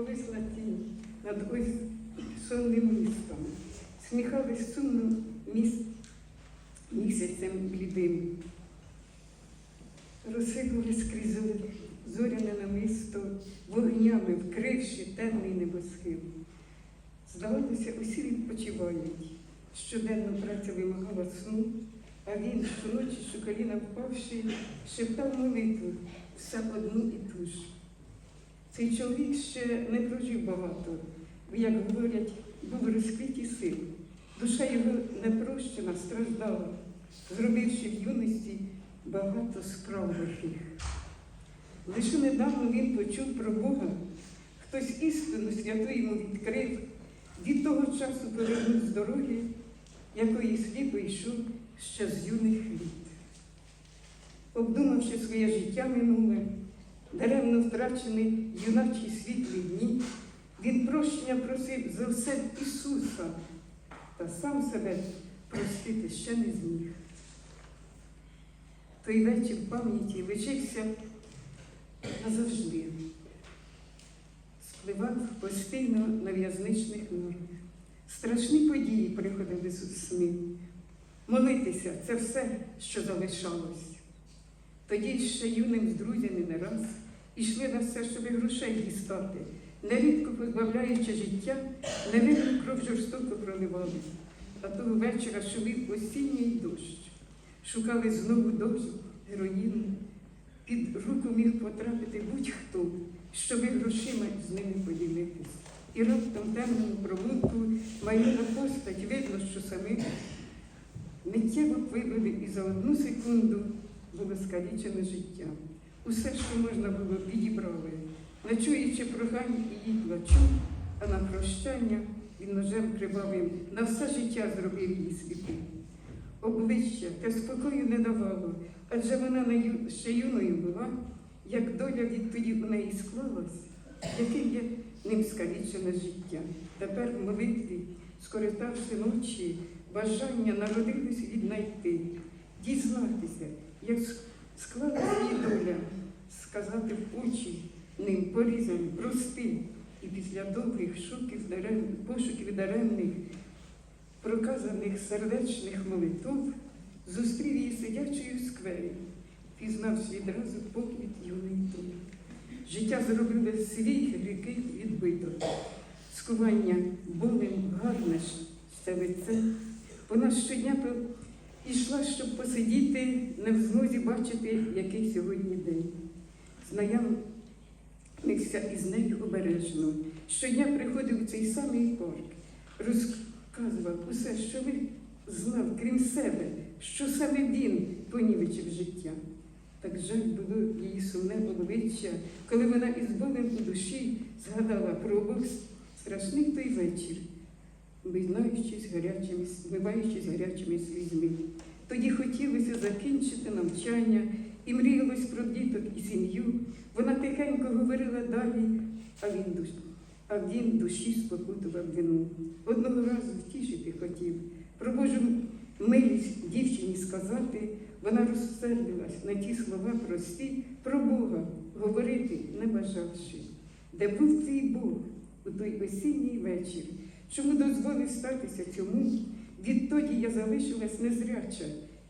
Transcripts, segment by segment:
повисла тінь над ось сонним містом, сміхались сумно міс... місяцем блідим. Розсипались крізь зорі- зоряне намисто, вогнями вкривши темний небосхил. Здавалося, усі відпочивають. Щоденно праця вимагала сну, а він щоночі, що коліна впавши, шептав молитву все одну і ту ж. Цей чоловік ще не прожив багато, як говорять, був розкриті сил. Душа його непрощена, страждала, зробивши в юності багато справ лихих. Лише недавно він почув про Бога, хтось істину святу йому відкрив, від того часу повернув з дороги, якої сліпо йшов ще з юних літ. Обдумавши своє життя минуле, даремно втрачений юначі світлі дні, він прощення просив за все Ісуса, та сам себе простити ще не зміг. Той вечір пам'яті лишився назавжди, спливав постійно на в'язничних нормах. Страшні події приходили з сни. Молитися це все, що залишалось. Тоді ще юним з друзями не раз ішли на все, щоб грошей дістати, нерідко позбавляючи життя, невинну кров жорстоко проливали. А того вечора шумів осінній дощ. Шукали знову дозу, героїну. Під руку міг потрапити будь-хто, щоби грошима з ними поділитись. І раптом темному промунку майора постать видно, що самих миттєво вибили і за одну секунду було життя. Усе, що можна було, відібрали, не чуючи прохань її плачу, а на прощання він ножем кривавим на все життя зробив її світу. Обличчя те спокою не давало, адже вона на ще юною була, як доля відтоді у неї склалась, яким є ним скалічене життя. Тепер в молитві, скориставши ночі, бажання народилось віднайти, дізнатися, як с- склалась її доля, сказати в очі ним порізані, прости, і після довгих шуків, пошуків даремних, проказаних сердечних молитов, зустрів її сидячою в сквері, пізнавши відразу погляд юний долі. Життя зробило свій рікий відбиток, скування болем гарне це лице. Вона щодня йшла, щоб посидіти, не в змозі бачити, який сьогодні день. Знайомився із нею обережно. Щодня приходив у цей самий парк, розказував усе, що ви знав, крім себе, що саме він понівечив життя. Так жаль було її сумне обличчя, коли вона із болем у душі згадала про обох страшний той вечір, вмиваючись гарячими, вмиваючись гарячими слізьми. Тоді хотілося закінчити навчання і мріялось про діток і сім'ю. Вона тихенько говорила далі, а він душ, а він душі спокутував вину. Одного разу втішити хотів, про Божу милість дівчині сказати, вона розсердилась на ті слова прості, про Бога говорити не бажавши. Де був твій Бог у той осінній вечір, чому дозволив статися цьому? Відтоді я залишилась незряча.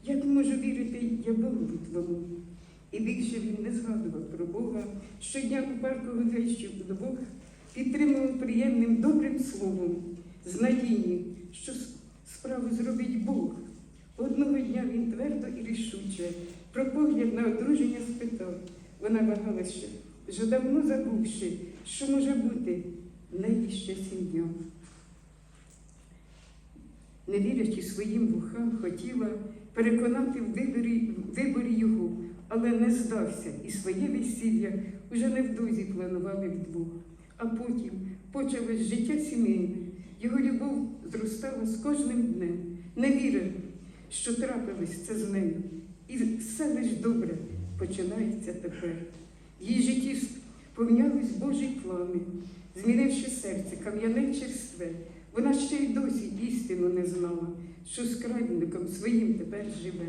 Як можу вірити я Богу твому? І більше він не згадував про Бога. Щодня у парку гуляючи вдвох, підтримував приємним добрим словом, з надією, що справу зробить Бог. Одного дня він твердо і рішуче про погляд на одруження спитав. Вона вагалася, вже давно забувши, що може бути ще сім'я. Не вірячи своїм вухам, хотіла переконати в виборі, в виборі його, але не здався, і своє весілля уже невдовзі планували вдвох. А потім почалось життя сімейне. Його любов зростала з кожним днем. Не вірив, що трапилось це з нею. І все лиш добре починається тепер. Її житті сповнялись Божі плани, змінивши серце, кам'яне черстве. Вона ще й досі істину не знала, що з крадником своїм тепер живе.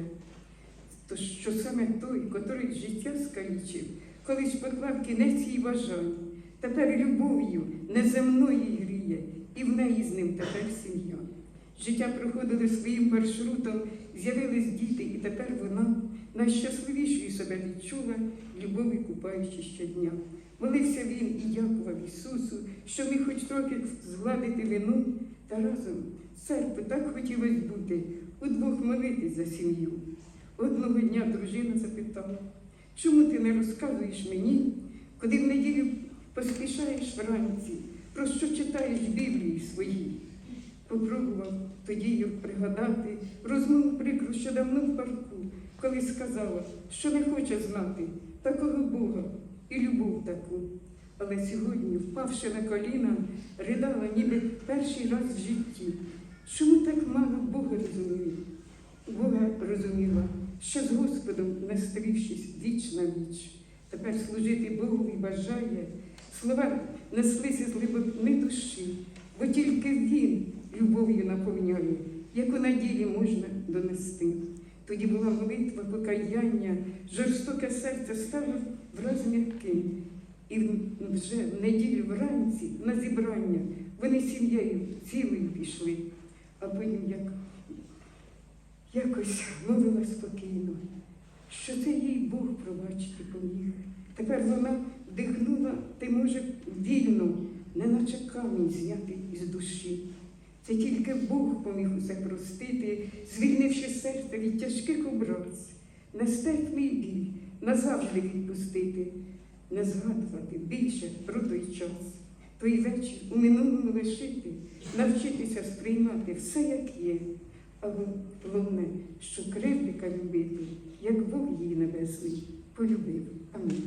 То що саме той, котрий життя скалічив, колись поклав кінець їй бажань, тепер любов'ю неземною гріє, і в неї з ним тепер сім'я. Життя проходило своїм маршрутом, з'явились діти, і тепер вона найщасливішою себе відчула, любові купаючи щодня. Молився він і дякував Ісусу, що міг хоч трохи згладити вину, та разом з церкви так хотілося бути, удвох молитись за сім'ю. Одного дня дружина запитала, чому ти не розказуєш мені, коли в неділю поспішаєш вранці, про що читаєш Біблії своїй? Попробував тоді їй пригадати розмову прикру, що давно в парку, коли сказала, що не хоче знати такого Бога і любов таку. Але сьогодні, впавши на коліна, ридала ніби перший раз в житті. Чому так мало Бога розуміє? Бога розуміла, що з Господом, настрівшись віч на віч, тепер служити Богові бажає, слова неслися з глибини душі, бо тільки Він любов'ю наповняє, яку на ділі можна донести. Тоді була молитва, покаяння, жорстоке серце стало враз м'яким. І вже в неділю вранці на зібрання вони сім'єю цілою пішли, а потім як якось мовила спокійно, що це їй Бог пробачити поміг. Тепер вона вдихнула, ти може вільно, неначе камінь зняти із душі. Це тільки Бог поміг усе простити, звільнивши серце від тяжких образ, нестерпний біль назавжди відпустити, не згадувати більше про той час, той вечір у минулому лишити, навчитися сприймати все, як є, але головне, що кривдика любити, як Бог її небесний полюбив. Амінь.